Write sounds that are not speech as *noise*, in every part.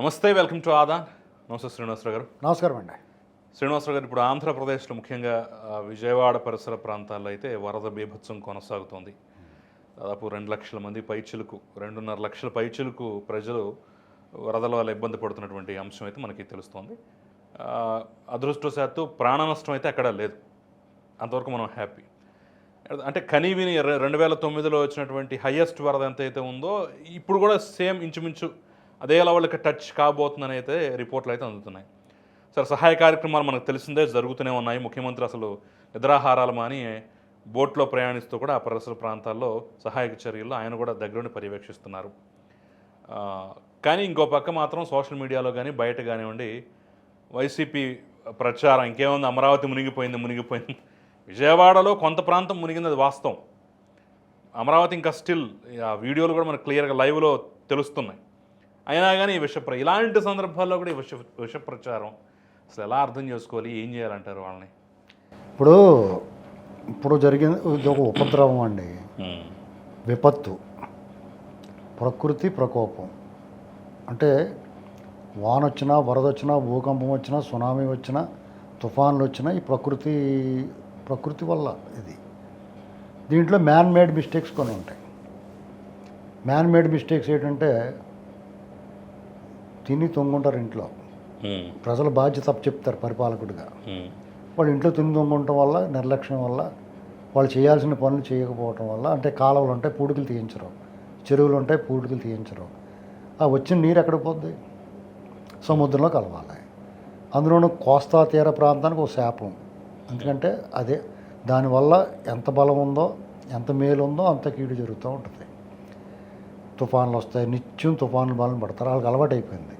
నమస్తే welcome to Aadan నమస్తే శ్రీనివాసరావు గారు. నమస్కారం అండి. శ్రీనివాసరావు గారు ఇప్పుడు ఆంధ్రప్రదేశ్లో ముఖ్యంగా విజయవాడ పరిసర ప్రాంతాల్లో అయితే వరద బీభత్సం కొనసాగుతోంది. దాదాపు రెండు లక్షల మంది పైచులకు రెండున్నర లక్షల పైచులకు ప్రజలు వరదల వల్ల ఇబ్బంది పడుతున్నటువంటి అంశం అయితే మనకి తెలుస్తోంది. అదృష్టవశాత్తు ప్రాణ నష్టం అయితే అక్కడ లేదు. అంతవరకు మనం హ్యాపీ. అంటే కనీవిని రెండు వేల తొమ్మిదిలో వచ్చినటువంటి హయ్యెస్ట్ వరద ఎంత అయితే ఉందో ఇప్పుడు కూడా సేమ్ ఇంచుమించు అదే లెవెల్కి టచ్ కాబోతుందని అయితే రిపోర్ట్లు అయితే అందుతున్నాయి. సరే సహాయ కార్యక్రమాలు మనకు తెలిసిందే జరుగుతూనే ఉన్నాయి. ముఖ్యమంత్రి అసలు నిద్రాహారాలు మాని బోట్లో ప్రయాణిస్తూ కూడా ఆ పరిసర ప్రాంతాల్లో సహాయక చర్యలు ఆయన కూడా దగ్గరుండి పర్యవేక్షిస్తున్నారు. కానీ ఇంకో పక్క మాత్రం సోషల్ మీడియాలో కానీ బయట కానివ్వండి వైసీపీ ప్రచారం ఇంకేముంది అమరావతి మునిగిపోయింది మునిగిపోయింది. విజయవాడలో కొంత ప్రాంతం మునిగింది అది వాస్తవం. అమరావతి ఇంకా స్టిల్ ఆ వీడియోలు కూడా మనకు క్లియర్గా లైవ్లో తెలుస్తున్నాయి. అయినా కానీ ఈ విష ప్ర ఇలాంటి సందర్భాల్లో కూడా ఈ విష విష ప్రచారం అసలు ఎలా అర్థం చేసుకోవాలి? ఏం చేయాలంటారు వాళ్ళని? ఇప్పుడు ఇప్పుడు జరిగింది ఇది ఒక ఉపద్రవం అండి. విపత్తు ప్రకృతి ప్రకోపం. అంటే వాన వచ్చినా వరద వచ్చినా భూకంపం వచ్చినా సునామీ వచ్చినా తుఫాన్లు వచ్చినా ఈ ప్రకృతి ప్రకృతి వల్ల ఇది. దీంట్లో మ్యాన్ మేడ్ మిస్టేక్స్ కొన్ని ఉంటాయి. మ్యాన్ మేడ్ మిస్టేక్స్ ఏంటంటే తిని తొంగుంటారు ఇంట్లో. ప్రజల బాధ్యత చెప్తారు పరిపాలకుడిగా. వాళ్ళు ఇంట్లో తిని దొంగటం వల్ల నిర్లక్ష్యం వల్ల వాళ్ళు చేయాల్సిన పనులు చేయకపోవటం వల్ల అంటే కాలువలు ఉంటాయి పూడికలు తీయించరు. చెరువులు ఉంటాయి పూడికలు తీయించరు. ఆ వచ్చిన నీరు ఎక్కడ పోద్ది? సముద్రంలో కలవాలి. అందులోనూ కోస్తా తీర ప్రాంతానికి ఒక శాపం. ఎందుకంటే అదే దానివల్ల ఎంత బలం ఉందో ఎంత మేలు ఉందో అంత కీడు జరుగుతూ ఉంటుంది. తుఫాన్లు వస్తాయి నిత్యం తుఫాన్లు బాలను పడతారు. వాళ్ళకి అలవాటు అయిపోయింది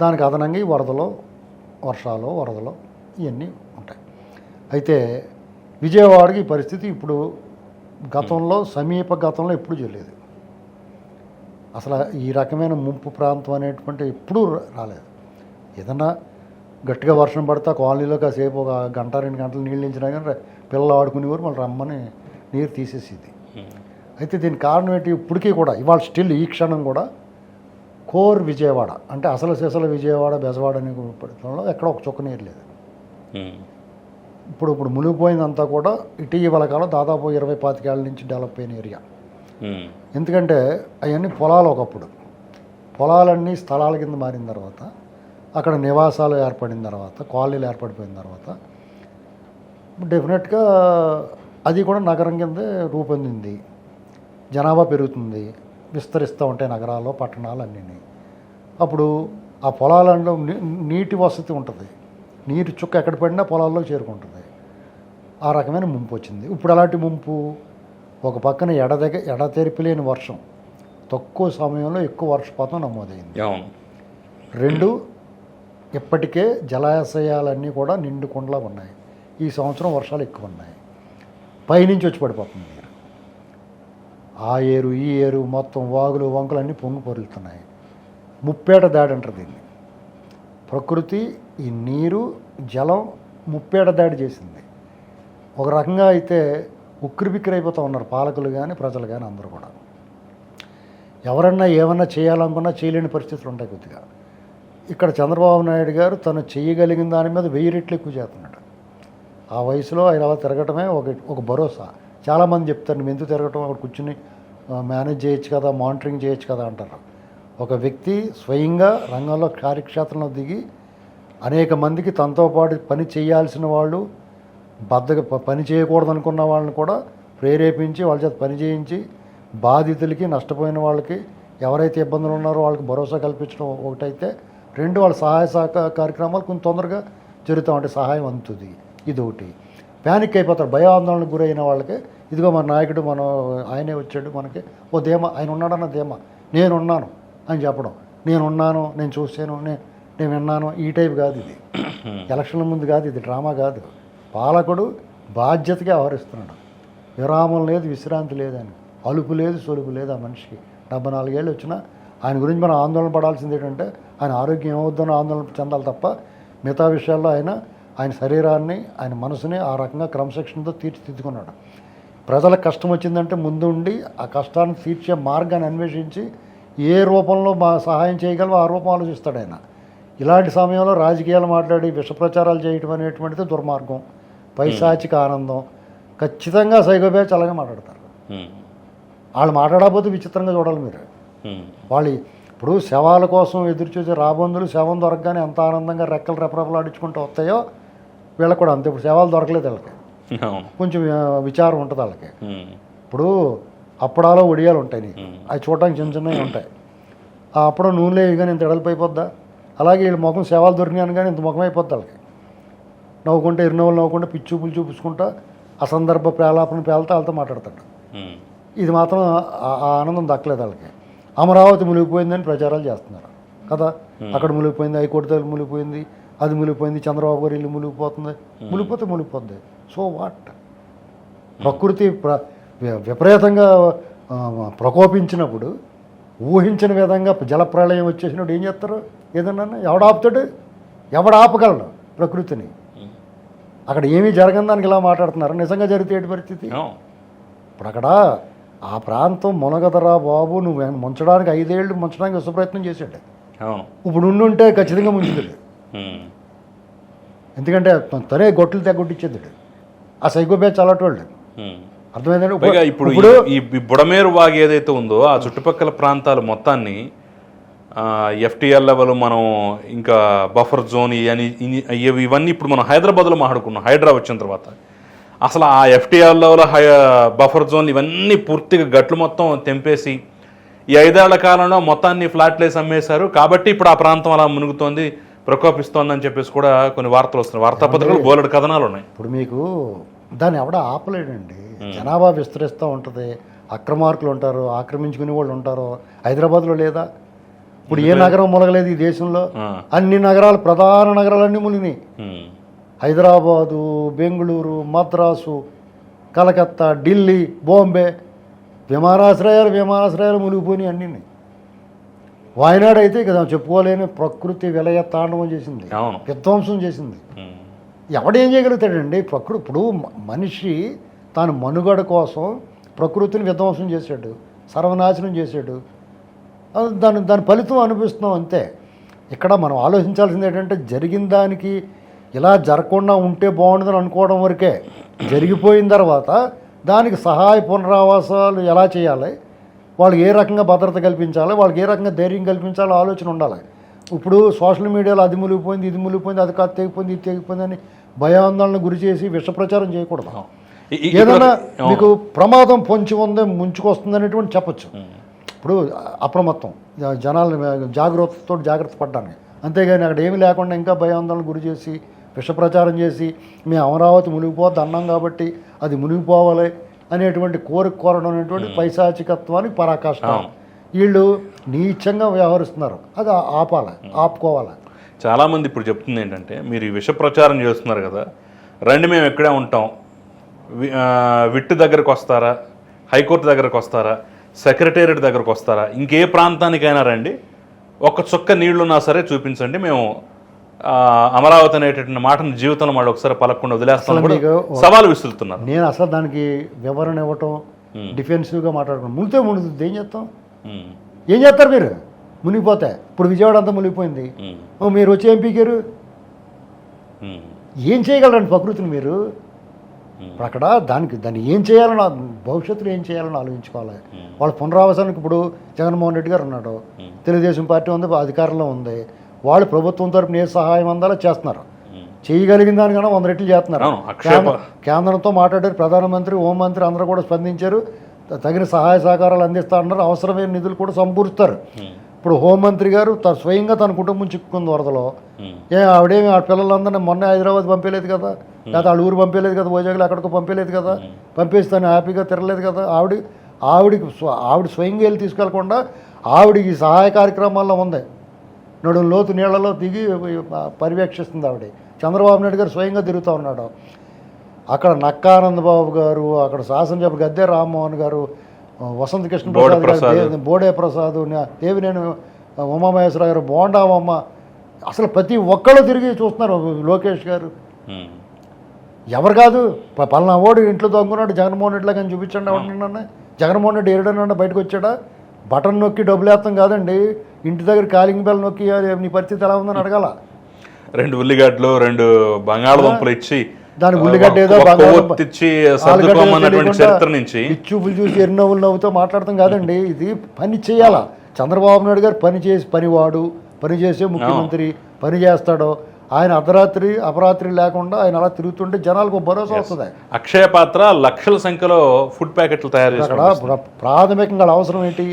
దానికి అదనంగా ఈ వరదలు వర్షాలు వరదలు ఇవన్నీ ఉంటాయి. అయితే విజయవాడకి ఈ పరిస్థితి ఇప్పుడు గతంలో సమీప గతంలో ఎప్పుడు చేయలేదు అసలు ఈ రకమైన ముంపు ప్రాంతం అనేటువంటి ఎప్పుడూ రాలేదు. ఏదన్నా గట్టిగా వర్షం పడితే ఆ కాలనీలో కాసేపు ఒక గంట రెండు గంటలు నీళ్ళు నించినా కానీ పిల్లలు ఆడుకునేవారు మళ్ళీ రమ్మని నీరు తీసేసేది. అయితే దీనికి కారణం ఏంటి? ఇప్పటికీ కూడా ఇవాళ స్టిల్ ఈ క్షణం కూడా కోర్ విజయవాడ అంటే అసలు సిసల విజయవాడ బెజవాడ అనే ఎక్కడ ఒక చుక్క నీరు లేదు. ఇప్పుడు ఇప్పుడు మునిగిపోయిందంతా కూడా ఇటీవల కాలం దాదాపు ఇరవై పాతికేళ్ళ నుంచి డెవలప్ అయిన ఏరియా. ఎందుకంటే అవన్నీ పొలాలు ఒకప్పుడు. పొలాలన్నీ స్థలాల కింద మారిన తర్వాత అక్కడ నివాసాలు ఏర్పడిన తర్వాత కాలనీలు ఏర్పడిపోయిన తర్వాత డెఫినెట్గా అది కూడా నగరం కిందే రూపొందింది. జనాభా పెరుగుతుంది విస్తరిస్తూ ఉంటాయి నగరాలు పట్టణాలు అన్నీ అప్పుడు ఆ పొలాలలో నీటి వసతి ఉంటుంది. నీటి చుక్క ఎక్కడ పడినా పొలాల్లో చేరుకుంటుంది. ఆ రకమైన ముంపు వచ్చింది. ఇప్పుడు అలాంటి ముంపు ఒక పక్కన ఎడదగ ఎడతెరిపి లేని వర్షం. తక్కువ సమయంలో ఎక్కువ వర్షపాతం నమోదైంది. రెండు ఇప్పటికే జలాశయాలన్నీ కూడా నిండు కుండలా ఉన్నాయి. ఈ సంవత్సరం వర్షాలు ఎక్కువ ఉన్నాయి. పైనుంచి వచ్చి పడిపోతుంది. ఆ ఏరు ఈ ఏరు మొత్తం వాగులు వంకలు అన్నీ పొంగి పొరులుతున్నాయి. ముప్పేట దాడి అంటారు దీన్ని. ప్రకృతి ఈ నీరు జలం ముప్పేట దాడి చేసింది. ఒక రకంగా అయితే ఉక్కిరిబిక్కిరైపోతూ అయిపోతూ ఉన్నారు పాలకులు కానీ ప్రజలు కానీ అందరూ కూడా. ఎవరన్నా ఏమన్నా చేయాలనుకున్నా చేయలేని పరిస్థితులు ఉంటాయి కొద్దిగా. ఇక్కడ చంద్రబాబు నాయుడు గారు తను చేయగలిగిన దాని మీద వెయ్యి రెట్లు ఎక్కువ చేస్తున్నాడు. ఆ వయసులో ఆయన అలా తిరగటమే ఒక ఒక భరోసా. చాలామంది చెప్తారు నువ్వు ఎందుకు తిరగటం? అక్కడ కూర్చుని మేనేజ్ చేయొచ్చు కదా మానిటరింగ్ చేయొచ్చు కదా అంటారు. ఒక వ్యక్తి స్వయంగా రంగంలో కార్యక్షేత్రంలో దిగి అనేక మందికి తనతో పాటు పని చేయాల్సిన వాళ్ళు బద్దగా ప- పని చేయకూడదు అనుకున్న వాళ్ళని కూడా ప్రేరేపించి వాళ్ళ చేత పని చేయించి బాధితులకి నష్టపోయిన వాళ్ళకి ఎవరైతే ఇబ్బందులు ఉన్నారో వాళ్ళకి భరోసా కల్పించడం ఒకటైతే రెండు వాళ్ళ సహాయ సహకార కార్యక్రమాలు కొంచెం తొందరగా జరుగుతూ ఉంటాయి సహాయం అందుతుంది. ఇది ఒకటి ప్యానిక్ అయిపోతారు భయాందోళనకు గురైన వాళ్ళకి ఇదిగో మన నాయకుడు మన ఆయనే వచ్చాడు మనకి ఓ ధీమా ఆయన ఉన్నాడన్న ధీమా నేనున్నాను అని చెప్పడం. నేనున్నాను నేను చూశాను నేను నేను విన్నాను ఈ టైప్ కాదు ఇది. *coughs* ఎలక్షన్ల ముందు కాదు ఇది డ్రామా కాదు. పాలకుడు బాధ్యతగా వ్యవహరిస్తున్నాడు. విరామం లేదు విశ్రాంతి లేదని అలుపు లేదు సొలుపు లేదు ఆ మనిషికి. డెబ్బై నాలుగేళ్ళు వచ్చినా ఆయన గురించి మనం ఆందోళన పడాల్సింది ఏంటంటే ఆయన ఆరోగ్యం ఏమవుద్దని ఆందోళన చెందాలి తప్ప మిగతా విషయాల్లో ఆయన ఆయన శరీరాన్ని ఆయన మనసుని ఆ రకంగా క్రమశిక్షణతో తీర్చిదిద్దుకున్నాడు. ప్రజలకు కష్టం వచ్చిందంటే ముందు ఉండి ఆ కష్టాన్ని తీర్చే మార్గాన్ని అన్వేషించి ఏ రూపంలో మా సహాయం చేయగలమో ఆ రూపం ఆలోచిస్తాడు ఆయన. ఇలాంటి సమయంలో రాజకీయాలు మాట్లాడి విష ప్రచారాలు చేయటం అనేటువంటిది దుర్మార్గం పైశాచిక ఆనందం. ఖచ్చితంగా సైకోబ్యాచ్ అలాగే మాట్లాడతారు. ఉమ్, వాళ్ళు మాట్లాడకపోతే విచిత్రంగా చూడాలి మీరు. ఉమ్, వాళ్ళు ఇప్పుడు శవాల కోసం ఎదురు చూసే రాబందులు శవం దొరకగానే ఎంత ఆనందంగా రెక్కలు రెపరెపలాడించుకుంటూ వస్తాయో వీళ్ళకి కూడా అంతే. ఇప్పుడు శవాలు దొరకలేదు వీళ్ళకి. కొంచెం విచారం ఉంటుంది వాళ్ళకి. ఇప్పుడు అప్పడాలో ఒడియాలు ఉంటాయి నీకు. అవి చూడడానికి చిన్న చిన్నవి ఉంటాయి. ఆ అప్పడం నూనెలో కానీ ఇంత ఎడలిపు అయిపోద్దా అలాగే వీళ్ళ ముఖం సేవలు దొరికినాను కానీ ఇంత ముఖం అయిపోద్ది వాళ్ళకి. నవ్వుకుంటే ఇరునవ్వులు నవ్వుకుంటే పిచ్చి చూపులు చూపించుకుంటా అసందర్భ ప్రేలాపన పేలతో వాళ్ళతో మాట్లాడతాడు. ఇది మాత్రం ఆనందం దక్కలేదు వాళ్ళకి. అమరావతి మునిగిపోయిందని ప్రచారాలు చేస్తున్నారు. కదా? అక్కడ మునిగిపోయింది హైకోర్టు దగ్గర మునిగిపోయింది అది మునిగిపోయింది చంద్రబాబు గారు ఇల్లు మునిగిపోతుంది. మునిగిపోతే మునిగిపోద్ది. So what? ప్రకృతి ప్ర విపరీతంగా ప్రకోపించినప్పుడు ఊహించిన విధంగా జలప్రళయం వచ్చేసినప్పుడు ఏం చేస్తారు? ఏదన్నా ఎవడు ఆపుతాడు? ఎవడు ఆపగలడు ప్రకృతిని? అక్కడ ఏమీ జరగని దానికి ఇలా మాట్లాడుతున్నారు. నిజంగా జరిగితే ఏంటి పరిస్థితి? ఇప్పుడు అక్కడ ఆ ప్రాంతం మునగదరా బాబు నువ్వు ముంచడానికి ఐదేళ్ళు ముంచడానికి విశ్వప్రయత్నం చేశాడు. ఇప్పుడు ఉండుంటే ఖచ్చితంగా ముంచుతాడు ఉమ్, ఎందుకంటే తన- గొట్టులు తెగొట్టించేది ఆ సైకో బ్యాచ్ అలాంటి ఉమ్. అర్థమైందండి? పైగా ఇప్పుడు ఈ బుడమేరు వాగు ఏదైతే ఉందో ఆ చుట్టుపక్కల ప్రాంతాలు మొత్తాన్ని ఎఫ్టీఎల్ లెవెల్ మనం ఇంకా బఫర్ జోన్ అని ఇవన్నీ ఇప్పుడు మనం హైదరాబాద్లో మాట్లాడుకున్నాం హైడ్రా వచ్చిన తర్వాత. అసలు ఆ FTL level high buffer zone ఇవన్నీ పూర్తిగా గట్లు మొత్తం తెంపేసి ఈ ఐదేళ్ళ కాలంలో మొత్తాన్ని ఫ్లాట్లేసి అమ్మేశారు. కాబట్టి ఇప్పుడు ఆ ప్రాంతం అలా మునుగుతోంది. ప్రకోపిస్తోందని చెప్పేసి కూడా కొన్ని వార్తలు వస్తున్నాయి. వార్తాపత్రికలు బోలెడు కథనాలు ఉన్నాయి. ఇప్పుడు మీకు దాన్ని ఎవడ ఆపలేడండి? జనాభా విస్తరిస్తూ ఉంటుంది. అక్రమార్కులు ఉంటారు ఆక్రమించుకునే వాళ్ళు ఉంటారు. హైదరాబాద్లో లేదా? ఇప్పుడు ఏ నగరం మునగలేదు ఈ దేశంలో? అన్ని నగరాలు ప్రధాన నగరాలన్నీ మునిగినాయి. హైదరాబాదు బెంగళూరు మద్రాసు కలకత్తా ఢిల్లీ బాంబే విమానాశ్రయాలు విమానాశ్రయాలు మునిగిపోయినాయి అన్నీ వాయనాడు అయితే ఇక చెప్పుకోలేని ప్రకృతి విలయ తాండవం చేసింది. విధ్వంసం చేసింది. ఎవడేం చేయగలుగుతాడండి? ప్రకృతి ఇప్పుడు మనిషి తాను మనుగడ కోసం ప్రకృతిని విధ్వంసం చేశాడు సర్వనాశనం చేశాడు. దాని దాని ఫలితం అనిపిస్తున్నాం అంతే. ఇక్కడ మనం ఆలోచించాల్సింది ఏంటంటే జరిగిన దానికి ఇలా జరగకుండా ఉంటే బాగుంటుందని అనుకోవడం వరకే. జరిగిపోయిన తర్వాత దానికి సహాయ పునరావాసాలు ఎలా చేయాలి? వాళ్ళకి ఏ రకంగా భద్రత కల్పించాలి వాళ్ళకి ఏ రకంగా ధైర్యం కల్పించాలో ఆలోచన ఉండాలి. ఇప్పుడు సోషల్ మీడియాలో అది మునిగిపోయింది ఇది మునిగిపోయింది అది కాదు తెగిపోయింది ఇది తెగిపోయింది అని భయాందోళన గురి చేసి విష ప్రచారం చేయకూడదు ఏదైనా మీకు ప్రమాదం పొంచి ఉంది ముంచుకొస్తుంది అనేటువంటి చెప్పచ్చు ఇప్పుడు అప్రమత్తం జనాలు జాగ్రత్తతో జాగ్రత్త పడ్డానికి. అంతేగాని అక్కడ ఏమీ లేకుండా ఇంకా భయాందోళన గురి చేసి విష ప్రచారం చేసి మేము అమరావతి మునిగిపోద్ది అన్నాం కాబట్టి అది మునిగిపోవాలి అనేటువంటి కోరిక కోరడం అనేటువంటి పైశాచికత్వానికి పరాకాష్ట. వీళ్ళు నీచంగా వ్యవహరిస్తున్నారు. అది ఆపాలి ఆపుకోవాలి. చాలామంది ఇప్పుడు చెప్తుంది ఏంటంటే మీరు ఈ విష ప్రచారం చేస్తున్నారు కదా రండి మేము ఎక్కడే ఉంటాం. విట్టు దగ్గరకు వస్తారా? హైకోర్టు దగ్గరకు వస్తారా? సెక్రటేరియట్ దగ్గరకు వస్తారా? ఇంకే ప్రాంతానికైనా రండి. ఒక చుక్క నీళ్ళున్నా సరే చూపించండి మేము అమరావతి అనేటటువంటి మాటను జీవితంలో మళ్ళీ ఒకసారి పలకుండా వదిలేస్తాం అసలు కూడా మీకు సవాలు విసురుతున్నారు. నేను అసలు దానికి వివరణ ఇవ్వటం డిఫెన్సివ్గా మాట్లాడుకున్నాను. మునిగితే మునుగుతుంది ఏం చేస్తాం? ఏం చేస్తారు మీరు? మునిగిపోతే. ఇప్పుడు విజయవాడ అంతా మునిగిపోయింది. మీరు వచ్చి ఏం పీకారు ఏం చేయగలరండి ప్రకృతిని మీరు? ఇప్పుడు అక్కడ దానికి దాన్ని ఏం చేయాలని భవిష్యత్తులో ఏం చేయాలని ఆలోచించుకోవాలి. వాళ్ళ పునరావాసానికి ఇప్పుడు జగన్మోహన్ రెడ్డి గారు ఉన్నాడు. తెలుగుదేశం పార్టీ ఉంది అధికారంలో ఉంది. వాళ్ళు ప్రభుత్వం తరపున ఏ సహాయం అందాలో చేస్తున్నారు. చేయగలిగిన దానికన్నా వంద రెట్లు చేస్తున్నారు. కేంద్రంతో మాట్లాడారు ప్రధానమంత్రి హోంమంత్రి అందరూ కూడా స్పందించారు. తగిన సహాయ సహకారాలు అందిస్తా అన్నారు అవసరమైన నిధులు కూడా సమకూరుస్తారు ఉమ్, ఇప్పుడు హోంమంత్రి గారు త- స్వయంగా తన కుటుంబం చిక్కుకుంది వరదలో. ఏ ఆవిడేమి ఆ పిల్లలందరినీ మొన్న హైదరాబాద్ పంపేలేదు కదా? లేదా వాళ్ళ ఊరు పంపేలేదు కదా? వైజాగ్లో ఎక్కడికో పంపేలేదు కదా? పంపేసి తను హ్యాపీగా తిరగలేదు కదా? ఆవిడ ఆవిడికి ఆవిడ స్వయంగా వెళ్ళి తీసుకెళ్ళకుండా ఆవిడ ఈ సహాయ కార్యక్రమాల్లో ఉంది. నడు లోతు నీళ్ళలో దిగి పర్యవేక్షిస్తుంది ఆవిడ. చంద్రబాబు నాయుడు గారు స్వయంగా తిరుగుతూ ఉన్నాడు. అక్కడ నక్కానంద బాబు గారు అక్కడ శాసనసభ గద్దె రామ్మోహన్ గారు వసంత కృష్ణ బోడే ప్రసాద్ గారు బోడే ప్రసాద్ దేవినేని ఉమామహేశ్వర గారు బోండావమ్మ అసలు ప్రతి ఒక్కళ్ళు తిరిగి చూస్తున్నారు లోకేష్ గారు. ఎవరు కాదు పలానా ఓడు ఇంట్లో దొంగన్నాడు జగన్మోహన్ రెడ్డిలా కానీ చూపించండి ఎవరినన్నా జగన్మోహన్ రెడ్డి ఏడన్నా బయటకు వచ్చాడా? బటన్ నొక్కి డబ్బులు వేస్తాం కాదండి. ఇంటి దగ్గర కాలింగ్ బెల్ నొక్కి నీ పరిస్థితి ఎలా ఉందని అడగాల. రెండు ఉల్లిగడ్డలు రెండు బంగాళదుంపలు ఇచ్చి దాని ఉల్లిగడ్డ ఏదో చరిత్ర నుంచి ఇచ్చుపులు చూసి ఎన్నోవులు నవ్వుతో మాట్లాడతాం కాదండి. ఇది పని చేయాలా. చంద్రబాబు నాయుడు గారు పని చేసి పనివాడు పని చేసే ముఖ్యమంత్రి పని చేస్తాడు ఆయన అర్ధరాత్రి అపరాత్రి లేకుండా ఆయన అలా తిరుగుతుంటే జనాలకు భరోసా వస్తుంది. అక్షయ పాత్ర లక్షల సంఖ్యలో ఫుడ్ ప్యాకెట్లు తయారు ప్ర- ప్రాథమికంగా అవసరం ఏంటి?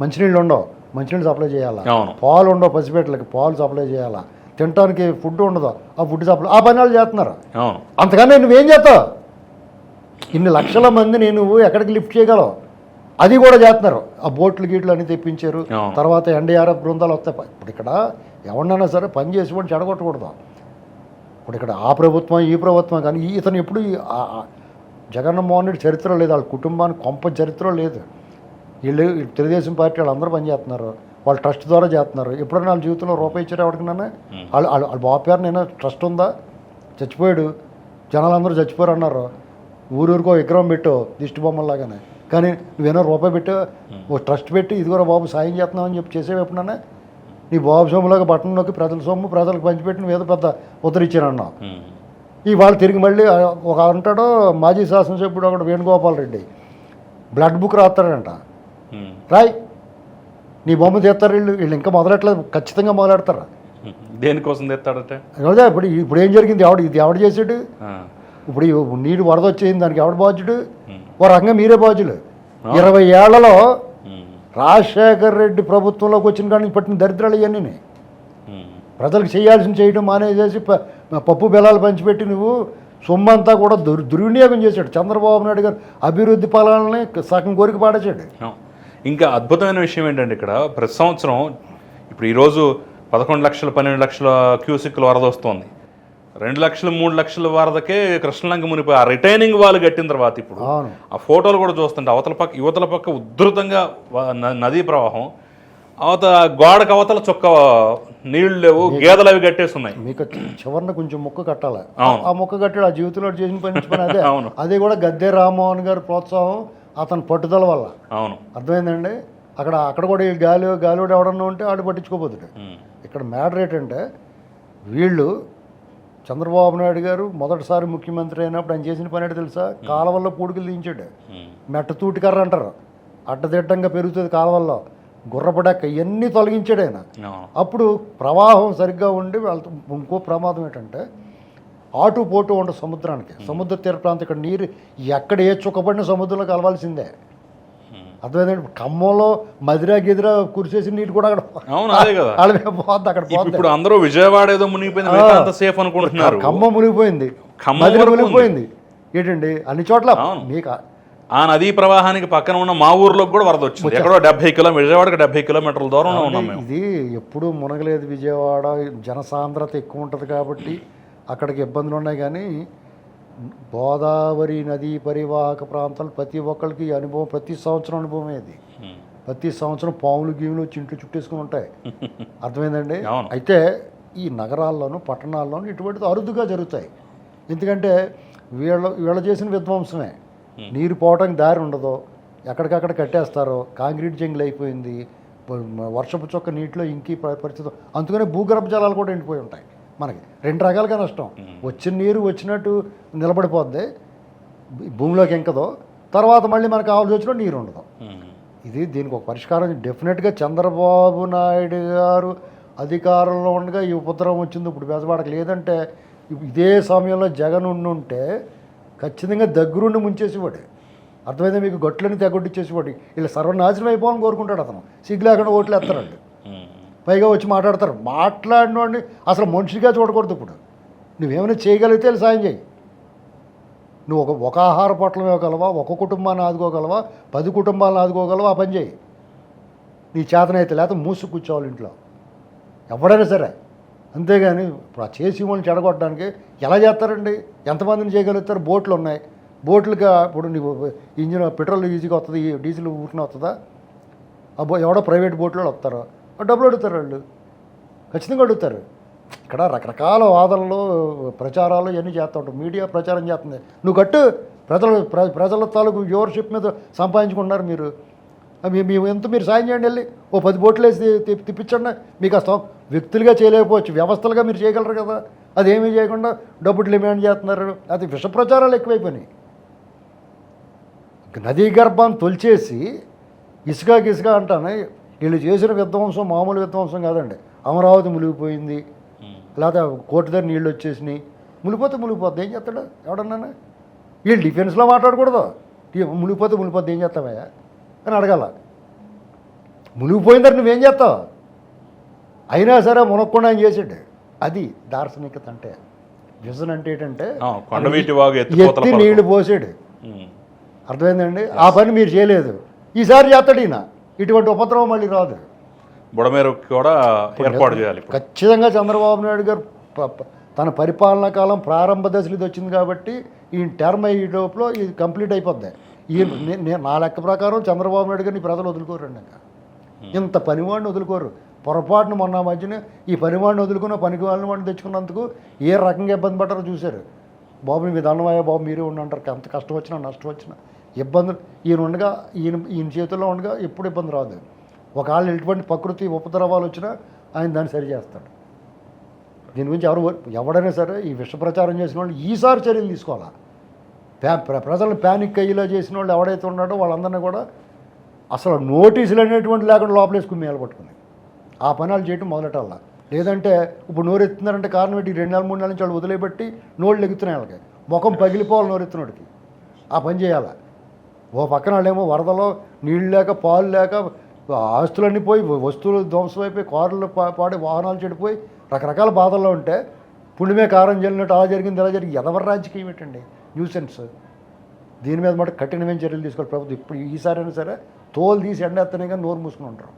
మంచినీళ్ళు ఉండవు. మంచినీళ్ళు సప్లై చేయాలా. పాలు ఉండవు పసిపెట్టలకి పాలు సప్లై చేయాలా? తినడానికి ఫుడ్ ఉండదు. ఆ ఫుడ్ సప్లై ఆ పని వాళ్ళు చేస్తున్నారు. అంతకన్నా నువ్వేం చేస్తావు? ఇన్ని లక్షల మందిని నువ్వు ఎక్కడికి లిఫ్ట్ చేయగలవు? అది కూడా చేస్తున్నారు. ఆ బోట్లు గీట్లు అన్ని తెప్పించారు. తర్వాత ఎన్డీఆర్ఎఫ్ బృందాలు వస్తాయి. ఇప్పుడు ఇక్కడ ఎవరినైనా సరే పని చేసి వాడిని చెడగొట్టకూడదు. ఇప్పుడు ఇక్కడ ఆ ప్రభుత్వం ఈ ప్రభుత్వం కానీ ఇతను ఎప్పుడు జగన్మోహన్ రెడ్డి చరిత్ర లేదు. వాళ్ళ కుటుంబానికి కొంప చరిత్ర లేదు. వీళ్ళు ఈ తెలుగుదేశం పార్టీ వాళ్ళు అందరూ పని చేస్తున్నారు వాళ్ళు ట్రస్ట్ ద్వారా చేస్తున్నారు. ఎప్పుడైనా వాళ్ళ జీవితంలో రూపాయి ఇచ్చారు ఎవరికైనా? వాళ్ళు వాళ్ళ వాళ్ళ బాబు పేరు నేను ట్రస్ట్ ఉందా? చచ్చిపోయాడు. జనాలందరూ చచ్చిపోయారు అన్నారు. ఊరూరుకో విగ్రహం పెట్టు దిష్టి బొమ్మలాగానే కానీ నువ్వేనో రూపాయి పెట్టు ఓ ట్రస్ట్ పెట్టి ఇదిగోరా బాబు సాయం చేస్తున్నావు అని చెప్పి చేసేవి ఎప్పుడన్నా నీ బాబు సొమ్ములాగా బట్టలు నొక్కి ప్రజల సొమ్ము ప్రజలకు పంచిపెట్టి నువ్వు ఏదో పెద్ద ఉత్తరిచ్చారన్నావు ఉమ్. ఇవాళ తిరిగి మళ్ళీ ఒక అంటాడో మాజీ శాసనసభ్యుడు ఒకడు వేణుగోపాల్ రెడ్డి. బ్లడ్ బుక్ రాస్తాడంట. రాయ్ నీ బొమ్మ తీస్తారు వీళ్ళు వీళ్ళు ఇంకా మొదలెట్లేదు ఖచ్చితంగా మొదలెడతారు. దేనికోసం తెస్తాడటే అదే ఇప్పుడు ఇప్పుడు ఏం జరిగింది ఎవడు ఇది ఎవడు చేసాడు. ఇప్పుడు నీరు వరద వచ్చేసింది దానికి ఎవడు బాధ్యుడు ఉమ్. ఓ రకంగా మీరే బాధ్యులు ఇరవై ఏళ్ళలో ఉమ్. రాజశేఖర్ రెడ్డి ప్రభుత్వంలోకి వచ్చిన కానీ పట్టిన దరిద్రాలు ఇవన్నీ. ప్రజలకు చేయాల్సిన చేయడం మానేసేసి పప్పు బెల్లాలు పంచిపెట్టి నువ్వు సొమ్మంతా కూడా దుర్ దుర్వినియోగం చేశాడు చంద్రబాబు నాయుడు గారు అభివృద్ధి ఫలాలని సగం కోరిక పాడేశాడు. ఇంకా అద్భుతమైన విషయం ఏంటంటే ఇక్కడ ప్రతి సంవత్సరం ఇప్పుడు ఈరోజు పదకొండు లక్షల పన్నెండు లక్షల క్యూసిక్ల వరద వస్తుంది. రెండు లక్షలు మూడు లక్షల వరదకే కృష్ణలంక మునిపోయి ఆ రిటైనింగ్ వాళ్ళు కట్టిన తర్వాత ఇప్పుడు అవును. ఆ ఫోటోలు కూడా చూస్తుంటే అవతల పక్క యువతల పక్క ఉధృతంగా నదీ ప్రవాహం అవత గోడకు అవతల చొక్క నీళ్ళు లేవు గేదెలు అవి కట్టేసి ఉన్నాయి మీకు చివరిన కొంచెం ముక్క కట్టాలి. ఆ ముక్క కట్టాడు ఆ జీవితంలో చేసిన పని నుంచి పని అదే. *laughs* అవును. అది కూడా గద్దె రామ్మోహన్ గారి ప్రోత్సాహం అతని పట్టుదల వల్ల. అవును. అర్థమైందండి? అక్కడ అక్కడ కూడా ఈ గాలి గాలివాడు ఎవడన్నా ఉంటే ఆడు పట్టించుకోపోతాడు ఉమ్. ఇక్కడ మ్యాటర్ ఏంటంటే వీళ్ళు చంద్రబాబు నాయుడు గారు మొదటిసారి ముఖ్యమంత్రి అయినప్పుడు ఆయన చేసిన పని ఏంటో తెలుసా? కాలువల్లో పూడికలు దించాడు. మెట్ట తూటికర్ర అంటారు. అడ్డదిడ్డంగా పెరుగుతుంది కాలువల్లో. గుర్రపడక్క ఇవన్నీ తొలగించాడు ఆయన. అప్పుడు ప్రవాహం సరిగ్గా ఉండి వాళ్ళతో ఇంకో ప్రమాదం ఏంటంటే ఆటు పోటు ఉండే సముద్రానికి. సముద్ర తీర ప్రాంతం ఇక్కడ నీరు ఎక్కడ ఏ చుక్కబడిన సముద్రంలో కలవాల్సిందే. ఉమ్. అర్థమైందండి? ఖమ్మంలో మదిరా గిదిరా కురిసేసి నీటి కూడా అక్కడ *laughs* పోద్ది అక్కడ ఇప్పుడు అందరూ విజయవాడ ఏదో మునిగిపోయింది సేఫ్ అనుకుంటున్నారు. ఖమ్మం మునిగిపోయింది. మదిర. మునిగిపోయింది. ఏంటండి? అన్ని చోట్ల. మీకు ఆ నదీ ప్రవాహానికి పక్కన ఉన్న మా ఊర్లోకి కూడా వరద వచ్చింది. ఎక్కడో డెబ్బై కిలోమీటర్ విజయవాడకి డెబ్బై కిలోమీటర్ల దూరంలో ఉన్నాం ఇది ఎప్పుడు మునగలేదు విజయవాడ. జనసాంద్రత ఎక్కువ ఉంటుంది కాబట్టి అక్కడికి ఇబ్బందులు ఉన్నాయి కానీ గోదావరి నదీ పరివాహక ప్రాంతాలు ప్రతి ఒక్కరికి అనుభవం ప్రతి సంవత్సరం అనుభవం ఇది. ప్రతి సంవత్సరం పాములు గీములు వచ్చి ఇంట్లో చుట్టేసుకుని ఉంటాయి. *laughs* అర్థమైందండి. అయితే ఈ నగరాల్లోనూ పట్టణాల్లోనూ ఇటువంటిది అరుదుగా జరుగుతాయి. ఎందుకంటే వీళ్ళ వీళ్ళ చేసిన విధ్వంసమే. నీరు పోవడానికి దారి ఉండదు. ఎక్కడికక్కడ కట్టేస్తారు. కాంక్రీట్ జంగిల్ అయిపోయింది. వర్షపు చొక్క నీటిలో ఇంకి పరిస్థితి. అందుకనే భూగర్భ జలాలు కూడా ఎండిపోయి ఉంటాయి. మనకి రెండు రకాలుగా నష్టం. వచ్చిన నీరు వచ్చినట్టు నిలబడిపోద్ది భూమిలోకి ఎంకదో తర్వాత మళ్ళీ మనకు కావాల్సి వచ్చినట్టు నీరు ఉండదు. ఇది దీనికి ఒక పరిష్కారం. డెఫినెట్గా చంద్రబాబు నాయుడు గారు అధికారంలో ఉండగా ఈ ఉపద్రవం వచ్చింది. ఇప్పుడు బెజవాడకు లేదంటే ఇదే సమయంలో జగన్ ఉండుంటే ఖచ్చితంగా దగ్గరుండి ముంచేసేవాడు. అర్థమైతే మీకు? గట్లని తెగొట్టిచ్చేసేవాడు. ఇలా సర్వనాశనం అయిపోవాలని కోరుకుంటాడు అతను. సిగ్గు లేకుండా ఓట్లు వేస్తారండి. పైగా వచ్చి మాట్లాడతారు. మాట్లాడినవాడిని అసలు మనిషిగా చూడకూడదు ఇప్పుడు. నువ్వేమైనా చేయగలిగితే సాయం చేయి. నువ్వు ఒక ఒక ఆహార పొట్లం ఇవ్వగలవా ఒక కుటుంబాన్ని ఆదుకోగలవా? పది కుటుంబాలను ఆదుకోగలవా? ఆ పని చేయి. నీ చేతనైతే లేకపోతే మూసు కూర్చోవాలి ఇంట్లో. ఎవడైనా సరే. అంతేగాని ఇప్పుడు ఆ చేసి వాళ్ళని చెడగొట్టడానికి ఎలా చేస్తారండి? ఎంతమందిని చేయగలుగుతారు? బోట్లు ఉన్నాయి. బోట్లుగా ఇప్పుడు నీవు ఇంజిన్ పెట్రోల్ ఈజీగా వస్తుంది డీజిల్ ఊటిన వస్తుందా అబ్బో ఎవడో ప్రైవేట్ బోట్లో వస్తారు. డబ్బులు అడుగుతారు వాళ్ళు. ఖచ్చితంగా అడుగుతారు. ఇక్కడ రకరకాల వాదనలు ప్రచారాలు ఇవన్నీ చేస్తూ ఉంటారు. మీడియా ప్రచారం చేస్తుంది. నువ్వు కట్టు ప్రజలు ప్ర- ప్రజల తాలూకు వ్యూవర్షిప్ మీద సంపాదించుకుంటున్నారు మీరు. మేము మీ- ఎంత మీరు సాయం చేయండి వెళ్ళి. ఓ పది బోట్లు వేసి తిప్పించండి. మీకు అస్తాం వ్యక్తులుగా చేయలేకపోవచ్చు. వ్యవస్థలుగా మీరు చేయగలరు కదా. అదేమీ చేయకుండా డబ్బులు డిమాండ్ చేస్తున్నారు. అది విష ప్రచారాలు ఎక్కువైపోయినాయి. నదీ గర్భం తొలిచేసి ఇసుక ఇసుక అంటాను వీళ్ళు చేసిన విధ్వంసం మామూలు విధ్వంసం కాదండి. అమరావతి మునిగిపోయింది. లేకపోతే కోర్టు దగ్గర నీళ్ళు వచ్చేసినాయి. మునిగిపోతే మునిగిపోద్ది. ఏం చేస్తాడు? ఎవడన్నా వీళ్ళు డిఫెన్స్లో మాట్లాడకూడదు. మునిగిపోతే మునిగిపోద్ది. ఏం చేస్తావయ్యా అని అడగాల. మునిగిపోయిందని నువ్వేం చేస్తావు? అయినా సరే మునక్కుండా ఆయన చేసాడు? అది దార్శనికత అంటే విజన్ అంటే ఏంటంటే ఎత్తి. నీళ్ళు పోసాడు. అర్థమైందండి? ఆ పని మీరు చేయలేదు. ఈసారి చేస్తాడు ఈయన. ఇటువంటి ఉపద్రవం మళ్ళీ రాదు. బుడమేరు కూడా ఏర్పాటు చేయాలి. ఖచ్చితంగా చంద్రబాబు నాయుడు గారు తన పరిపాలనా కాలం ప్రారంభ దశలో ఇది వచ్చింది కాబట్టి ఈ టర్మ్ అయ్యే లోపల ఇది కంప్లీట్ అయిపోద్ది. ఈ నా లెక్క ప్రకారం చంద్రబాబు నాయుడు గారిని ప్రజలు వదులుకోరండి ఇంకా. ఇంత పనివాడిని వదులుకోరు. పొరపాటున మొన్న మధ్యన ఈ పనివాడిని వదులుకున్న పనికి వాళ్ళని వాడిని తెచ్చుకున్నందుకు ఏ రకంగా ఇబ్బంది పడ్డారో చూశారు. బాబు మీ దండమయ్య బాబు మీరే ఉండి అంటారు ఎంత కష్టం వచ్చినా నష్టం వచ్చినా. ఇబ్బందులు ఈయన ఉండగా ఈయన ఈయన చేతుల్లో ఉండగా ఎప్పుడు ఇబ్బంది రాదు. ఒకవేళ ఎటువంటి ప్రకృతి ఉపద్రవాలు వచ్చినా ఆయన దాన్ని సరి చేస్తాడు. దీని గురించి ఎవరు ఎవడైనా సరే ఈ విష ప్రచారం చేసిన వాళ్ళు ఈసారి చర్యలు తీసుకోవాలా? ప్యా ప్ర- ప్రజలను ప్యానిక్ అయ్యేలా చేసిన వాళ్ళు ఎవడైతే ఉన్నాడో వాళ్ళందరినీ కూడా అసలు నోటీసులు అనేటువంటి లేకుండా లోపలేసుకుని మేలపట్టుకుని ఆ పనాలు చేయటం మొదలెట్టాలా? లేదంటే ఇప్పుడు నోరెత్తున్నారంటే కారణం ఏంటి? రెండు నెలలు మూడు నెలల నుంచి వాళ్ళు వదిలేబెట్టి నోళ్ళు ఎగుతున్నాయి వాళ్ళకి. ముఖం పగిలిపోవాలి నోరెత్తున్నాడికి ఆ పని చేయాలా? ఓ పక్కన వాళ్ళేమో వరదలో నీళ్ళు లేక పాలు లేక ఆస్తులన్నీ పోయి వస్తువులు ధ్వంసం అయిపోయి కార్లు పాడి వాహనాలు చెడిపోయి రకరకాల బాధల్లో ఉంటే పుణ్యమే కారం చెల్లినట్టు అలా జరిగింది ఇలా జరిగింది. ఎదవరి రాజకీయం ఏంటండి న్యూసెన్స్? దీని మీద మాట కఠినమైన చర్యలు తీసుకోవాలి ప్రభుత్వం. ఇప్పుడు ఈసారైనా సరే తోలు తీసి ఎండ ఎత్తనే కానీ నోరు మూసుకుని ఉంటారు.